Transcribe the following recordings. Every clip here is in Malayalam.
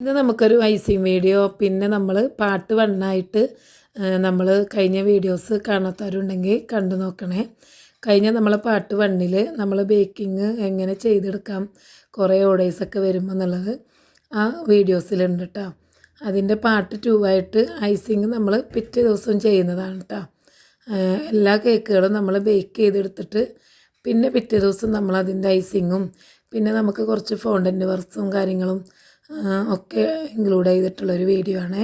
ഇത് നമുക്കൊരു ഐസിങ് വീഡിയോ പിന്നെ നമ്മൾ പാട്ട് വണ്ണായിട്ട് നമ്മൾ കഴിഞ്ഞ വീഡിയോസ് കാണാത്തവരുണ്ടെങ്കിൽ കണ്ടു നോക്കണേ. കഴിഞ്ഞ നമ്മൾ പാട്ട് വണ്ണിൽ നമ്മൾ ബേക്കിംഗ് എങ്ങനെ ചെയ്തെടുക്കാം കുറേ ഓർഡേഴ്സൊക്കെ വരുമ്പോൾ എന്നുള്ളത് ആ വീഡിയോസിലുണ്ട് കേട്ടോ അതിന്റെ പാർട്ട് ടു ആയിട്ട് ഐസിങ് നമ്മൾ പിറ്റേ ദിവസം ചെയ്യുന്നതാണ് കേട്ടോ എല്ലാ കേക്കുകളും നമ്മൾ ബേക്ക് ചെയ്തെടുത്തിട്ട് പിന്നെ പിറ്റേ ദിവസം നമ്മൾ അതിന്റെ ഐസിങ്ങും പിന്നെ നമുക്ക് കുറച്ച് ഫോണ്ടന്റ് വർക്ക്സും കാര്യങ്ങളും ഒക്കെ ഇൻക്ലൂഡ് ചെയ്തിട്ടുള്ളൊരു വീഡിയോ ആണ്.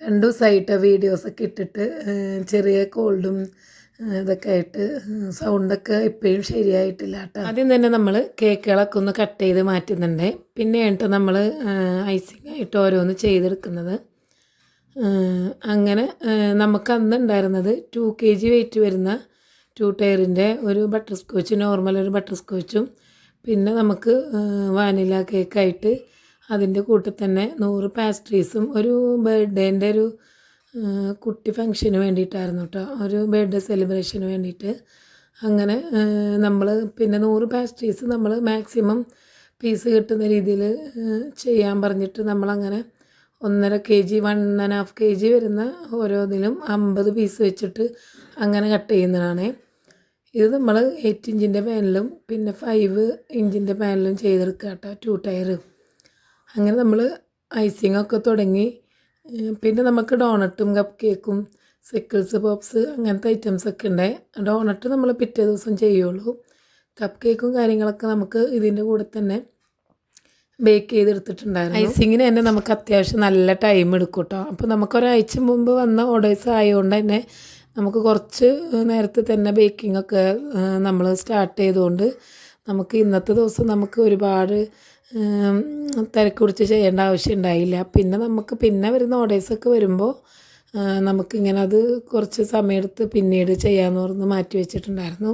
രണ്ട് ദിവസമായിട്ട് വീഡിയോസൊക്കെ ഇട്ടിട്ട് ചെറിയ കോൾഡും ഇതൊക്കെ ആയിട്ട് സൗണ്ടൊക്കെ ഇപ്പോഴും ശരിയായിട്ടില്ല കേട്ടോ ആദ്യം തന്നെ നമ്മൾ കേക്കുകളൊക്കെ ഒന്ന് കട്ട് ചെയ്ത് മാറ്റുന്നുണ്ട്. പിന്നെ ആയിട്ട് നമ്മൾ ഐസിങ് ആയിട്ട് ഓരോന്ന് ചെയ്തെടുക്കുന്നത്. അങ്ങനെ നമുക്ക് അന്ന് ഉണ്ടായിരുന്നത് ടു കെ ജി വെയിറ്റ് വരുന്ന ടു ടയറിന്റെ ഒരു ബട്ടർ സ്കോച്ച് നോർമൽ ഒരു ബട്ടർ സ്കോച്ചും പിന്നെ നമുക്ക് വാനില കേക്കായിട്ട് അതിന്റെ കൂട്ടിൽ തന്നെ നൂറ് പാസ്ട്രീസും ഒരു ബർത്ത്ഡേന്റെ ഒരു കുട്ടി ഫങ്ഷന് വേണ്ടിയിട്ടായിരുന്നു കേട്ടോ ഒരു ബർത്ത്ഡേ സെലിബ്രേഷന് വേണ്ടിയിട്ട് അങ്ങനെ നമ്മൾ പിന്നെ നൂറ് പാസ്ട്രീസ് നമ്മൾ മാക്സിമം പീസ് കിട്ടുന്ന രീതിയിൽ ചെയ്യാൻ പറഞ്ഞിട്ട് നമ്മളങ്ങനെ ഒന്നര K G one and half K G വരുന്ന ഓരോന്നിലും അമ്പത് പീസ് വെച്ചിട്ട് അങ്ങനെ കട്ട് ചെയ്യുന്നതാണ്. ഇത് നമ്മൾ എയ്റ്റ് ഇഞ്ചിന്റെ പാനലും പിന്നെ ഫൈവ് ഇഞ്ചിന്റെ പാനലും ചെയ്തെടുക്കുക കേട്ടോ ടു ടയർ അങ്ങനെ നമ്മൾ ഐസിങ് ഒക്കെ തുടങ്ങി പിന്നെ നമുക്ക് ഡോണട്ടും കപ്പ് കേക്കും സിക്കിൾസ് പോപ്സ് അങ്ങനത്തെ ഐറ്റംസ് ഒക്കെ ഉണ്ട് ഡോണട്ട് നമ്മൾ പിറ്റേ ദിവസം ചെയ്യുള്ളൂ. കപ്പ് കേക്കും കാര്യങ്ങളൊക്കെ നമുക്ക് ഇതിന്റെ കൂടെ തന്നെ ബേക്ക് ചെയ്തെടുത്തിട്ടുണ്ടായിരുന്നു. ഐസിങ്ങിന് തന്നെ നമുക്ക് അത്യാവശ്യം നല്ല ടൈം എടുക്കും കേട്ടോ അപ്പോൾ നമുക്കൊരാഴ്ച മുമ്പ് വന്ന ഓർഡേഴ്സ് ആയതുകൊണ്ട് തന്നെ നമുക്ക് കുറച്ച് നേരത്തെ തന്നെ ബേക്കിംഗ് ഒക്കെ നമ്മൾ സ്റ്റാർട്ട് ചെയ്തുകൊണ്ട് നമുക്ക് ഇന്നത്തെ ദിവസം നമുക്ക് ഒരുപാട് തിരക്ക് പിടിച്ച് ചെയ്യേണ്ട ആവശ്യം ഉണ്ടായില്ല. പിന്നെ നമുക്ക് പിന്നെ വരുന്ന ഓർഡേഴ്സൊക്കെ വരുമ്പോൾ നമുക്കിങ്ങനെ അത് കുറച്ച് സമയമെടുത്ത് പിന്നീട് ചെയ്യാമെന്ന് പറഞ്ഞ് മാറ്റി വെച്ചിട്ടുണ്ടായിരുന്നു.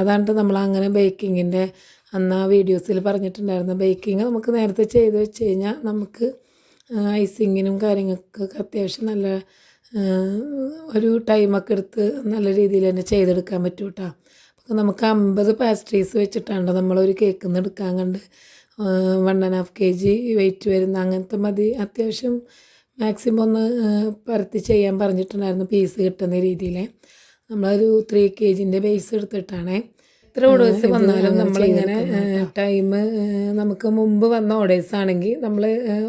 അതാണ് നമ്മൾ അങ്ങനെ ബേക്കിങ്ങിന്റെ അന്ന് ആ വീഡിയോസിൽ പറഞ്ഞിട്ടുണ്ടായിരുന്നു ബേക്കിംഗ് നമുക്ക് നേരത്തെ ചെയ്ത് വെച്ച് കഴിഞ്ഞാൽ നമുക്ക് ഐസിങ്ങിനും കാര്യങ്ങൾക്കൊക്കെ അത്യാവശ്യം നല്ല ഒരു ടൈമൊക്കെ എടുത്ത് നല്ല രീതിയിൽ തന്നെ ചെയ്തെടുക്കാൻ പറ്റും കേട്ടോ അപ്പോൾ നമുക്ക് അമ്പത് പാസ്ട്രീസ് വെച്ചിട്ടാണ് നമ്മളൊരു കേക്കിൽ നിന്ന് എടുക്കാൻ കണ്ട് one and half K G weight വരുന്ന അങ്ങനത്തെ മതി. അത്യാവശ്യം മാക്സിമം ഒന്ന് പരത്തി ചെയ്യാൻ പറഞ്ഞിട്ടുണ്ടായിരുന്നു പീസ് കിട്ടുന്ന രീതിയിൽ നമ്മളൊരു ത്രീ കെ ജിന്റെ ബേസ് എടുത്തിട്ടാണ്. എത്ര ഓർഡേഴ്സ് വന്നാലും നമ്മളിങ്ങനെ ടൈം നമുക്ക് മുമ്പ് വന്ന ഓർഡേഴ്സ് ആണെങ്കിൽ നമ്മൾ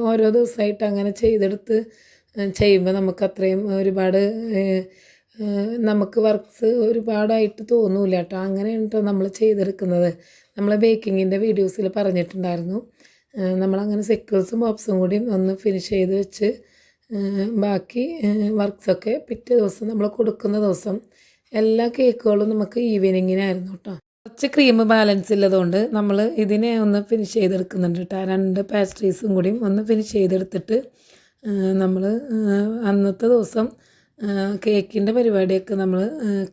ഓരോ ദിവസമായിട്ട് അങ്ങനെ ചെയ്തെടുത്ത് ചെയ്യുമ്പോൾ നമുക്ക് അത്രയും ഒരുപാട് നമുക്ക് വർക്ക്സ് ഒരുപാടായിട്ട് തോന്നൂല കേട്ടോ അങ്ങനെയാണ് കേട്ടോ നമ്മൾ ചെയ്തെടുക്കുന്നത്. നമ്മൾ ബേക്കിങ്ങിന്റെ വീഡിയോസിൽ പറഞ്ഞിട്ടുണ്ടായിരുന്നു. നമ്മളങ്ങനെ സെക്കിൾസും ബോക്സും കൂടി ഒന്ന് ഫിനിഷ് ചെയ്ത് വെച്ച് ബാക്കി വർക്ക്സൊക്കെ പിറ്റേ ദിവസം നമ്മൾ കൊടുക്കുന്ന ദിവസം എല്ലാ കേക്കുകളും നമുക്ക് ഈവനിങ്ങിനായിരുന്നു കേട്ടോ കുറച്ച് ക്രീം ബാലൻസ് ഉള്ളതുകൊണ്ട് നമ്മൾ ഇതിനെ ഒന്ന് ഫിനിഷ് ചെയ്തെടുക്കുന്നുണ്ട് കേട്ടോ രണ്ട് പാസ്ട്രീസും കൂടിയും ഒന്ന് ഫിനിഷ് ചെയ്തെടുത്തിട്ട് നമ്മൾ അന്നത്തെ ദിവസം കേക്കിന്റെ പരിപാടിയൊക്കെ നമ്മൾ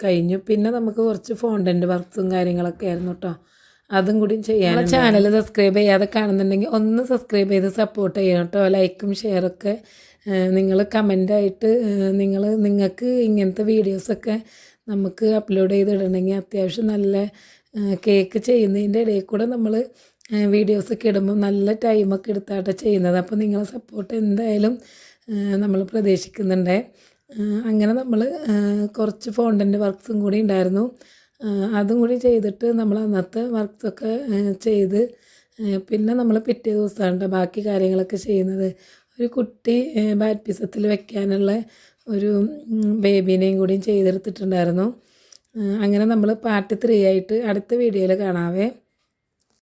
കഴിഞ്ഞു. പിന്നെ നമുക്ക് കുറച്ച് ഫോണ്ടന്റ് വർക്ക്സും കാര്യങ്ങളൊക്കെ ആയിരുന്നു കേട്ടോ അതും കൂടി ചെയ്യാൻ ചാനൽ സബ്സ്ക്രൈബ് ചെയ്യാതെ കാണുന്നുണ്ടെങ്കിൽ ഒന്ന് സബ്സ്ക്രൈബ് ചെയ്ത് സപ്പോർട്ട് ചെയ്യണം കേട്ടോ ലൈക്കും ഷെയറൊക്കെ നിങ്ങൾ കമന്റായിട്ട് നിങ്ങൾ നിങ്ങൾക്ക് ഇങ്ങനത്തെ വീഡിയോസൊക്കെ നമുക്ക് അപ്ലോഡ് ചെയ്തിടണമെങ്കിൽ അത്യാവശ്യം നല്ല കേക്ക് ചെയ്യുന്നതിന്റെ ഇടയിൽ കൂടെ നമ്മൾ വീഡിയോസൊക്കെ ഇടുമ്പോൾ നല്ല ടൈമൊക്കെ എടുത്താട്ടെ ചെയ്യുന്നത്. അപ്പോൾ നിങ്ങളെ സപ്പോർട്ട് എന്തായാലും നമ്മൾ പ്രതീക്ഷിക്കുന്നുണ്ട്. അങ്ങനെ നമ്മൾ കുറച്ച് ഫോണ്ടന്റ് വർക്ക്സും കൂടി ഉണ്ടായിരുന്നു. അതും കൂടി ചെയ്തിട്ട് നമ്മൾ അന്നത്തെ വർക്ക്സൊക്കെ ചെയ്ത് പിന്നെ നമ്മൾ പിറ്റേ ദിവസമാണ് ബാക്കി കാര്യങ്ങളൊക്കെ ചെയ്യുന്നത്. ഒരു കുട്ടി ബാറ്റ്പിസത്തിൽ വെക്കാനുള്ള ഒരു ബേബീനെയും കൂടി ചെയ്തെടുത്തിട്ടുണ്ടായിരുന്നു. അങ്ങനെ നമ്മൾ പാർട്ട് ത്രീ ആയിട്ട് അടുത്ത വീഡിയോയിൽ കാണാവേ.